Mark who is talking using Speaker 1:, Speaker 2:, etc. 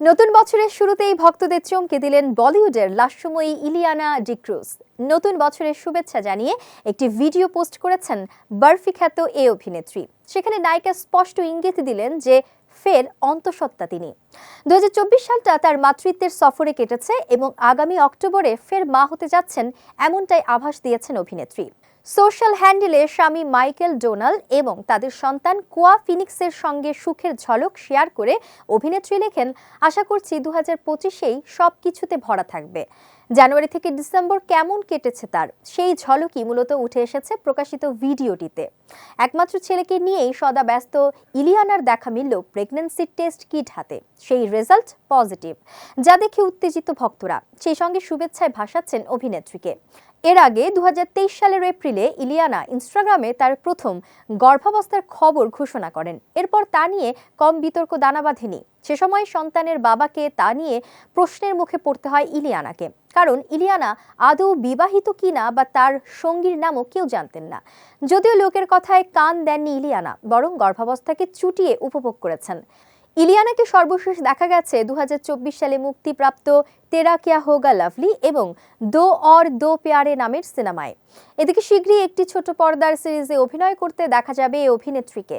Speaker 1: নতুন বছরের শুরুতেই ভক্তদের চমকে দিলেন বলিউডের লাস্যময়ী ইলিয়ানা ডিক্রুজ নতুন বছরের শুভেচ্ছা জানিয়ে একটি ভিডিও পোস্ট করেছেন বার্ফি খ্যাত এ অভিনেত্রী। সেখানে নায়িকা স্পষ্ট ইঙ্গিত দিলেন যে ফের অন্তঃসত্ত্বা তিনি। দু হাজার চব্বিশ সালটা তার মাতৃত্বের সফরে কেটেছে এবং আগামী অক্টোবরে ফের মা হতে যাচ্ছেন, এমনটাই আভাস দিয়েছেন অভিনেত্রী। সোশ্যাল হ্যান্ডেলে স্বামী মাইকেল ডোনাল এবং তাদের সন্তান কোয়া ফিনিক্সের সঙ্গে সুখের ঝলক শেয়ার করে অভিনেত্রী লেখেন, আশা করছি দু হাজার পঁচিশেই সব কিছুতে ভরা থাকবে। জানুয়ারি থেকে ডিসেম্বর কেমন কেটেছে তার? সেই ঝলকই মূলত উঠে এসেছে প্রকাশিত ভিডিওটিতে। একমাত্র ছেলেকে নিয়েই সদা ব্যস্ত ইলিয়ানার দেখা মিলল প্রেগন্যান্সি টেস্ট কিট হাতে। সেই রেজাল্ট পজিটিভ। যা দেখে উত্তেজিত ভক্তরা। সেই সঙ্গে শুভেচ্ছায় ভাসাচ্ছেন অভিনেত্রীকে। এর আগে দু হাজার তেইশ সালের এপ্রিলে ইলিয়ানা ইনস্টাগ্রামে তার প্রথম গর্ভাবস্থার খবর ঘোষণা করেন। এরপর তা নিয়ে কম বিতর্ক দানা বাঁধেনি। সে সময় সন্তানের বাবাকে তা নিয়ে প্রশ্নের মুখে পড়তে হয় ইলিয়ানাকে। কারণ ইলিয়ানা আদৌ বিবাহিত কিনা বা তার সঙ্গীর নামও কেউ জানতেন না। যদিও লোকের কথায় কান দেননি ইলিয়ানা, বরং গর্ভাবস্থাকে চুটিয়ে উপভোগ করেছেন। ইলিয়ানাকে সর্বশেষ দেখা গেছে দু হাজার চব্বিশ সালে মুক্তিপ্রাপ্ত তেরা কিয়া হোগা লাভলি এবং দো অর দো পেয়ারে নামের সিনেমায়। এদিকে শীঘ্রই একটি ছোট পর্দার সিরিজে অভিনয় করতে দেখা যাবে এই অভিনেত্রীকে।